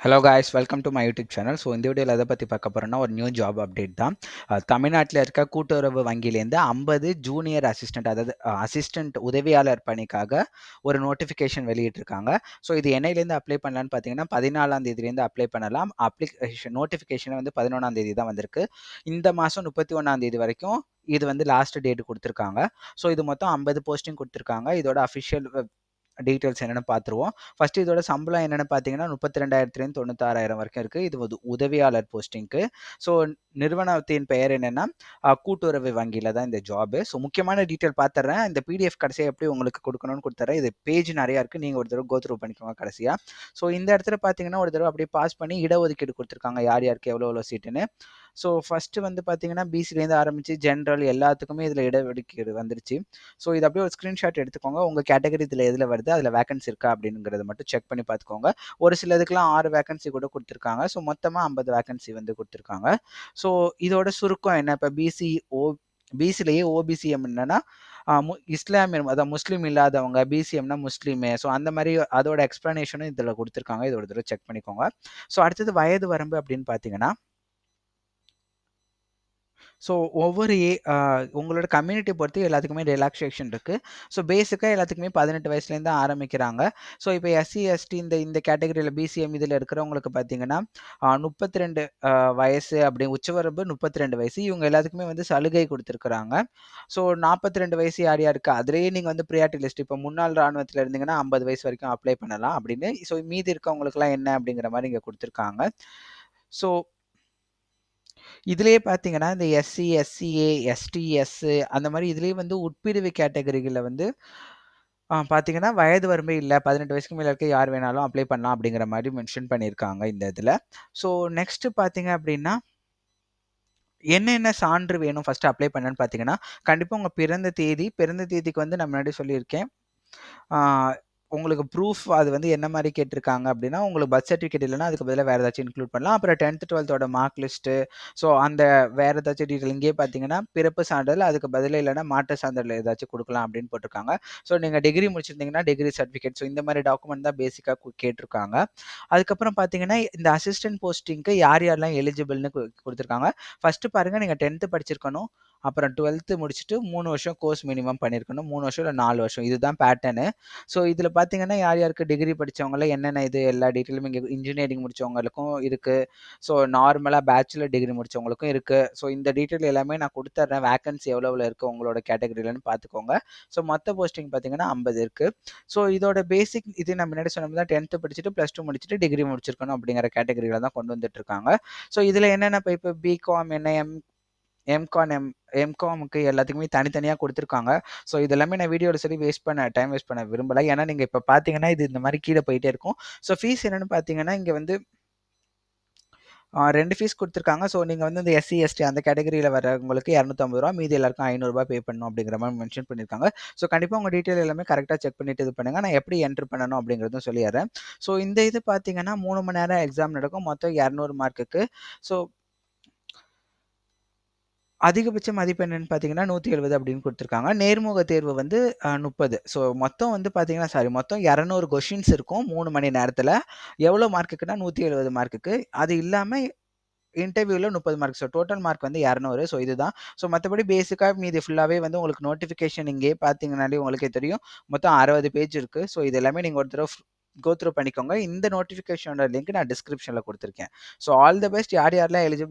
Hello guys welcome to my YouTube channel so இந்த வீடியோவில் எதை பற்றி பார்க்க போகிறோன்னா ஒரு நியூ ஜாப் அப்டேட் தான். தமிழ்நாட்டில் இருக்க கூட்டுறவு வங்கியிலேருந்து ஐம்பது ஜூனியர் அசிஸ்டன்ட் அதாவது அசிஸ்டன்ட் உதவியாளர் பணிக்காக ஒரு நோட்டிஃபிகேஷன் வெளியிட்டிருக்காங்க. ஸோ இது என்னையிலேருந்து அப்ளை பண்ணலான்னு பார்த்தீங்கன்னா பதினாலாம் தேதியிலேருந்து அப்ளை பண்ணலாம். அப்ளிகேஷன் நோட்டிஃபிகேஷன் வந்து பதினொன்றாம் தேதி தான் வந்திருக்கு. இந்த மாதம் முப்பத்தி ஒன்றாம் தேதி வரைக்கும் இது வந்து லாஸ்ட் டேட் கொடுத்துருக்காங்க. ஸோ இது மொத்தம் ஐம்பது போஸ்டிங் கொடுத்துருக்காங்க. இதோட அஃபிஷியல் டீட்டெயில்ஸ் என்னென்னு பார்த்துருவோம் ஃபஸ்ட்டு இதோட சம்பளம் என்னென்னு பார்த்தீங்கன்னா முப்பத்தி ரெண்டாயிரத்துலேருந்து தொண்ணூத்தாறாயிரம் வரைக்கும் இருக்குது இது ஒரு உதவியாளர் போஸ்டிங்க்கு ஸோ நிறுவனத்தின் பெயர் என்னென்னா கூட்டுறவு வங்கியில் தான் இந்த ஜாபு ஸோ முக்கியமான டீட்டெயில் பார்த்துறேன் இந்த பிடிஎஃப் கடைசியாக எப்படி உங்களுக்கு கொடுக்கணும்னு கொடுத்துறேன் இது பேஜ் நிறையா இருக்குது நீங்கள் ஒரு தடவை கோத்ரூ பண்ணிக்கோங்க கடைசியாக ஸோ இந்த இடத்துல பார்த்தீங்கன்னா ஒரு தடவை அப்படியே பாஸ் பண்ணி இடஒதுக்கீடு கொடுத்துருக்காங்க. யார் யாருக்கு எவ்வளோ எவ்வளோ சீட்டுன்னு ஸோ ஃபஸ்ட்டு வந்து பார்த்தீங்கன்னா பிசிலேருந்து ஆரம்பித்து ஜென்ரல் எல்லாத்துக்குமே இதில் இடஒதுக்கீடு வந்துருச்சு. ஸோ இது அப்படியே ஒரு ஸ்க்ரீன்ஷாட் எடுத்துக்கோங்க. உங்கள் கேட்டகரி இதில் எதில் வருது அதில் வேகன்சி இருக்கா அப்படிங்கிறத மட்டும் செக் பண்ணி பார்த்துக்கோங்க ஒரு சிலதுக்கெலாம் ஆறு வேகன்சி கூட கொடுத்துருக்காங்க. ஸோ மொத்தமாக ஐம்பது வேகன்சி வந்து கொடுத்துருக்காங்க. ஸோ இதோட சுருக்கம் என்ன? இப்போ பிசி ஓ பிசிலேயே ஓபிசிஎம் என்னன்னா மு- இஸ்லாமியர் அதாவது முஸ்லீம் இல்லாதவங்க பிசிஎம்னா முஸ்லீமு. ஸோ அந்த மாதிரி அதோட எக்ஸ்ப்ளனேஷனும் இதில் கொடுத்துருக்காங்க. இதோட தடவை செக் பண்ணிக்கோங்க. ஸோ அடுத்தது வயது வரம்பு அப்படின்னு பார்த்தீங்கன்னா ஸோ ஒவ்வொரு ஏ உங்களோட கம்யூனிட்டி பொறுத்து எல்லாத்துக்குமே ரிலாக்ஸேஷன் இருக்குது ஸோ பேசிக்காக எல்லாத்துக்குமே பதினெட்டு வயசுலேருந்து தான் ஆரம்பிக்கிறாங்க. ஸோ இப்போ எஸ்சி எஸ்டி இந்த இந்த கேட்டகரியில் பிசிஎம் இதில் இருக்கிறவங்களுக்கு பார்த்தீங்கன்னா முப்பத்தி ரெண்டு வயசு அப்படி உச்சவரம்பு முப்பத்தி ரெண்டு வயசு இவங்க எல்லாத்துக்குமே வந்து சலுகை கொடுத்துருக்குறாங்க. ஸோ நாற்பத்தி ரெண்டு வயசு யார் யாருக்கு? அதுலேயே நீங்கள் வந்து ப்ரியாரிட்டி லிஸ்ட் இப்போ முன்னாள் ராணுவத்தில் இருந்தீங்கன்னா ஐம்பது வயசு வரைக்கும் அப்ளை பண்ணலாம் அப்படின்னு. ஸோ மீதி இருக்கவங்களுக்குலாம் என்ன அப்படிங்கிற மாதிரி இங்கே கொடுத்துருக்காங்க. ஸோ இதுலயே பார்த்தீங்கன்னா இந்த எஸ்சி எஸ்சிஏ எஸ்டிஎஸ்ஸு அந்த மாதிரி இதுலயே வந்து உட்பிரிவு கேட்டகரிகளில் வந்து ஆ, பார்த்தீங்கன்னா வயது வரம்பே இல்லை. பதினெட்டு வயசுக்கு மேலே இருக்க யார் வேணாலும் அப்ளை பண்ணலாம் அப்படிங்கிற மாதிரி மென்ஷன் பண்ணியிருக்காங்க இந்த இதில். ஸோ நெக்ஸ்ட் பார்த்தீங்க அப்படின்னா என்னென்ன சான்று வேணும் ஃபர்ஸ்ட் அப்ளை பண்ணன்னு பார்த்தீங்கன்னா கண்டிப்பாக உங்கள் பிறந்த தேதி பிறந்த தேதிக்கு வந்து நான் முன்னாடி சொல்லியிருக்கேன். ஆ, உங்களுக்கு ப்ரூஃப் அது வந்து என்ன மாதிரி கேட்டிருக்காங்க அப்படின்னா உங்களுக்கு பர்த் சர்டிஃபிகேட் இல்லைன்னா அதுக்கு பதிலாக வேறு ஏதாச்சும் இன்க்ளூட் பண்ணலாம். அப்புறம் டென்த்து டுவெல்த்தோட மார்க் லிஸ்ட்டு ஸோ அந்த வேறு ஏதாச்சும் டீட்டெயில் இங்கேயே பார்த்தீங்கன்னா பிறப்பு சான்றிதழ் அதுக்கு பதிலாக இல்லைன்னா மாற்று சான்றிதழ் ஏதாச்சும் கொடுக்கலாம் அப்படின்னு போட்டிருக்காங்க. ஸோ நீங்கள் டிகிரி முடிச்சிருந்தீங்கன்னா டிகிரி சர்டிஃபிகேட் ஸோ இந்த மாதிரி டாக்குமெண்ட் தான் பேசிக்காக கேட்டிருக்காங்க. அதுக்கப்புறம் பார்த்தீங்கன்னா இந்த அசிஸ்டன்ட் போஸ்டிங்க்கு யார் யாரெல்லாம் எலிஜிபிள்னு கொடுத்துருக்காங்க. ஃபஸ்ட்டு பாருங்கள் நீங்கள் டென்த்து படிச்சிருக்கணும். அப்புறம் டுவெல்த்து முடிச்சுட்டு மூணு வருஷம் கோர்ஸ் மினிமம் பண்ணியிருக்கணும். மூணு வருஷம் இல்லை நாலு வருஷம். இதுதான் பேட்டர்னு ஸோ இதில் பார்த்தீங்கன்னா யார் யாருக்கு டிகிரி படித்தவங்கள என்னென்ன இது எல்லா டீட்டெயிலும் இங்கே இன்ஜினியரிங் முடித்தவங்களுக்கும் இருக்குது ஸோ நார்மலாக பேச்சுலர் டிகிரி முடித்தவங்களுக்கும் இருக்குது ஸோ இந்த டீட்டெயில் எல்லாமே நான் கொடுத்துட்றேன் வேகன்சி எவ்வளோ இருக்குது உங்களோட கேட்டகரியிலன்னு பார்த்துக்கோங்க ஸோ மொத்த போஸ்டிங் பார்த்தீங்கன்னா ஐம்பது இருக்குது ஸோ இதோட பேசிக் இது நான் முன்னாடி சொன்ன தான் டென்த்து படிச்சுட்டு ப்ளஸ் டூ முடிச்சுட்டு டிகிரி முடிச்சிருக்கணும் அப்படிங்கிற கேட்டகரியில் தான் கொண்டு வந்துட்டு இருக்காங்க. ஸோ இதில் என்னென்ன இப்போ இப்போ பிகாம் என்ன எம் எம்கான் எம் எம்காமுக்கு எல்லாத்துக்குமே தனித்தனியாக கொடுத்துருக்காங்க. ஸோ இதெல்லாமே நான் வீடியோவில் சரி வேஸ்ட் பண்ண டைம் வேஸ்ட் பண்ண விரும்பலை. ஏன்னா நீங்கள் இப்போ பார்த்தீங்கன்னா இது இந்த மாதிரி கீழே போயிட்டே இருக்கும். ஸோ ஃபீஸ் என்னென்னு பார்த்தீங்கன்னா இங்கே வந்து ரெண்டு ஃபீஸ் கொடுத்துருக்காங்க. ஸோ நீங்கள் வந்து இந்த எஸ்சி எஸ்டி அந்த கேட்டகரியில் வரவங்களுக்கு இரநூத்தம்பது ரூபா மீதி எல்லாருக்கும் ஐநூறுரூபா பே பண்ணணும் அப்படிங்கிற மாதிரி மென்ஷன் பண்ணியிருக்காங்க ஸோ கண்டிப்பாக உங்கள் டீட்டெயில் எல்லாமே கரெக்டாக செக் பண்ணிட்டு இது பண்ணுங்கள் நான் எப்படி என்ட்ரு பண்ணணும் அப்படிங்கிறதும் சொல்லிடுறேன். ஸோ இந்த இது பார்த்தீங்கன்னா மூணு மணி நேரம் எக்ஸாம் நடக்கும். மொத்தம் இரநூறு மார்க்குக்கு ஸோ அதிகபட்ச மதிப்பெண்ணுன்னு பார்த்தீங்கன்னா நூற்றி எழுபது அப்படின்னு கொடுத்துருக்காங்க. நேர்முக தேர்வு வந்து முப்பது. ஸோ மொத்தம் வந்து பார்த்தீங்கன்னா சாரி மொத்தம் இரநூறு கொஷின்ஸ் இருக்கும் மூணு மணி நேரத்தில். எவ்வளோ மார்க்குக்குன்னா நூற்றி எழுபது மார்க்குக்கு அது இல்லாமல் இன்டர்வியூவில் முப்பது மார்க் ஸோ டோட்டல் மார்க் வந்து இரநூறு. ஸோ இதுதான். ஸோ மற்றபடி பேசிக்காக மீதி ஃபுல்லாகவே வந்து உங்களுக்கு நோட்டிஃபிகேஷன் இங்கே பார்த்தீங்கன்னாலே உங்களுக்கே தெரியும். மொத்தம் அறுபது பேஜ் இருக்குது ஸோ இது எல்லாமே நீங்கள் ஒரு தடவை கோத்ரூ பண்ணிக்கோங்க. இந்த நோட்டிஃபிகேஷனோட லிங்க் நான் டிஸ்கிரிப்ஷனில் கொடுத்துருக்கேன். ஸோ ஆல் த பெஸ்ட் யார் யாரெல்லாம் எலிஜிபிள்